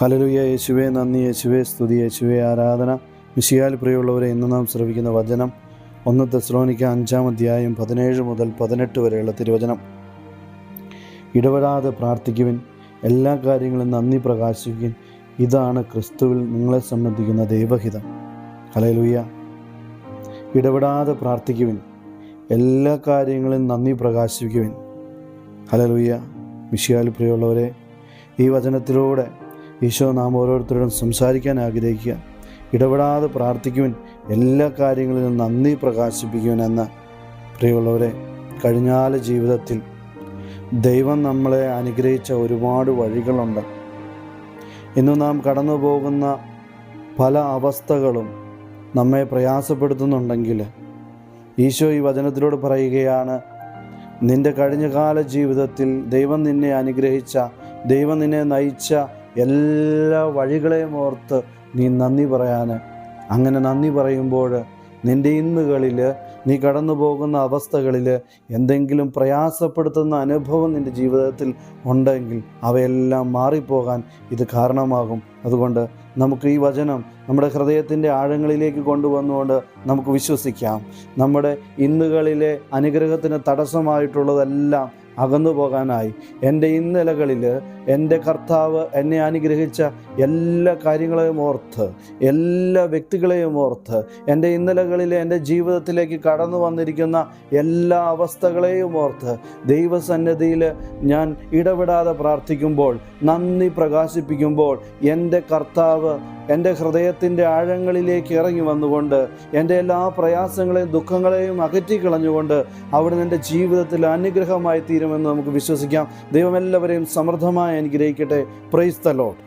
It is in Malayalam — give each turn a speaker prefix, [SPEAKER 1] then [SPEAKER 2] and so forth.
[SPEAKER 1] ഹലലുയ യേശുവേ നന്ദി യേശുവേ സ്തുതി യേശുവേ ആരാധന. മിശിയാൽ പ്രിയമുള്ളവരെ ഇന്ന് നാം ശ്രവിക്കുന്ന വചനം ഒന്ന് തെസ്ലോനിക്ക അഞ്ചാം അധ്യായം പതിനേഴ് മുതൽ പതിനെട്ട് വരെയുള്ള തിരുവചനം. ഇടപെടാതെ പ്രാർത്ഥിക്കുവിൻ എല്ലാ കാര്യങ്ങളും നന്ദി പ്രകാശിക്കുവിൻ. ഇതാണ് ക്രിസ്തുവിൽ നിങ്ങളെ സംബന്ധിക്കുന്ന ദൈവഹിതം. ഹലലുയ ഇടപെടാതെ പ്രാർത്ഥിക്കുവിൻ എല്ലാ കാര്യങ്ങളും നന്ദി പ്രകാശിക്കുവിൻ. ഹലലുയ്യ മിഷിയാൽ പ്രിയമുള്ളവരെ ഈ വചനത്തിലൂടെ ഈശോ നാം ഓരോരുത്തരോടും സംസാരിക്കാൻ ആഗ്രഹിക്കുക. ഇടപെടാതെ പ്രാർത്ഥിക്കുവിൻ എല്ലാ കാര്യങ്ങളിലും നന്ദി പ്രകാശിപ്പിക്കുവിൻ എന്ന പ്രിയമുള്ളവരെ കഴിഞ്ഞാല ജീവിതത്തിൽ ദൈവം നമ്മളെ അനുഗ്രഹിച്ച ഒരുപാട് വഴികളുണ്ട്. ഇന്ന് നാം കടന്നു പോകുന്ന പല അവസ്ഥകളും നമ്മെ പ്രയാസപ്പെടുത്തുന്നുണ്ടെങ്കിൽ ഈശോ ഈ വചനത്തിലൂടെ പറയുകയാണ് നിന്റെ കഴിഞ്ഞകാല ജീവിതത്തിൽ ദൈവം നിന്നെ അനുഗ്രഹിച്ച ദൈവം നിന്നെ നയിച്ച എല്ലാ വഴികളെയും ഓർത്ത് നീ നന്ദി പറയാൻ അങ്ങനെ നന്ദി പറയുമ്പോൾ നിന്റെ ഇന്നുകളിൽ നീ കടന്നു പോകുന്ന അവസ്ഥകളിൽ എന്തെങ്കിലും പ്രയാസപ്പെടുത്തുന്ന അനുഭവം നിന്റെ ജീവിതത്തിൽ ഉണ്ടെങ്കിൽ അവയെല്ലാം മാറിപ്പോകാൻ ഇത് കാരണമാകും. അതുകൊണ്ട് നമുക്ക് ഈ വചനം നമ്മുടെ ഹൃദയത്തിന്റെ ആഴങ്ങളിലേക്ക് കൊണ്ടുവന്നുകൊണ്ട് നമുക്ക് വിശ്വസിക്കാം. നമ്മുടെ ഇന്നുകളിലെ അനുഗ്രഹത്തിന് തടസ്സമായിട്ടുള്ളതെല്ലാം അകന്നു പോകാനായി. എന്റെ ഇന്നലകളിൽ എന്റെ കർത്താവ് എന്നെ അനുഗ്രഹിച്ച എല്ലാ കാര്യങ്ങളെയും ഓർത്ത് എല്ലാ വ്യക്തികളെയും ഓർത്ത് എന്റെ ഇന്നലകളിൽ എന്റെ ജീവിതത്തിലേക്ക് കടന്നു വന്നിരിക്കുന്ന എല്ലാ അവസ്ഥകളെയും ഓർത്ത് ദൈവസന്നിധിയിൽ ഞാൻ ഇടപെടാതെ പ്രാർത്ഥിക്കുമ്പോൾ നന്ദി പ്രകാശിപ്പിക്കുമ്പോൾ എന്റെ കർത്താവ് എന്റെ ഹൃദയത്തിന്റെ ആഴങ്ങളിലേക്ക് ഇറങ്ങി വന്നുകൊണ്ട് എന്റെ എല്ലാ പ്രയാസങ്ങളെയും ദുഃഖങ്ങളെയും അകറ്റിക്കളഞ്ഞുകൊണ്ട് അവിടുന്ന് എന്റെ ജീവിതത്തിൽ അനുഗ്രഹമായി തീരുമെന്ന് നമുക്ക് വിശ്വസിക്കാം. ദൈവം എല്ലാവരെയും സമൃദ്ധമായി അനുഗ്രഹിക്കട്ടെ. Price load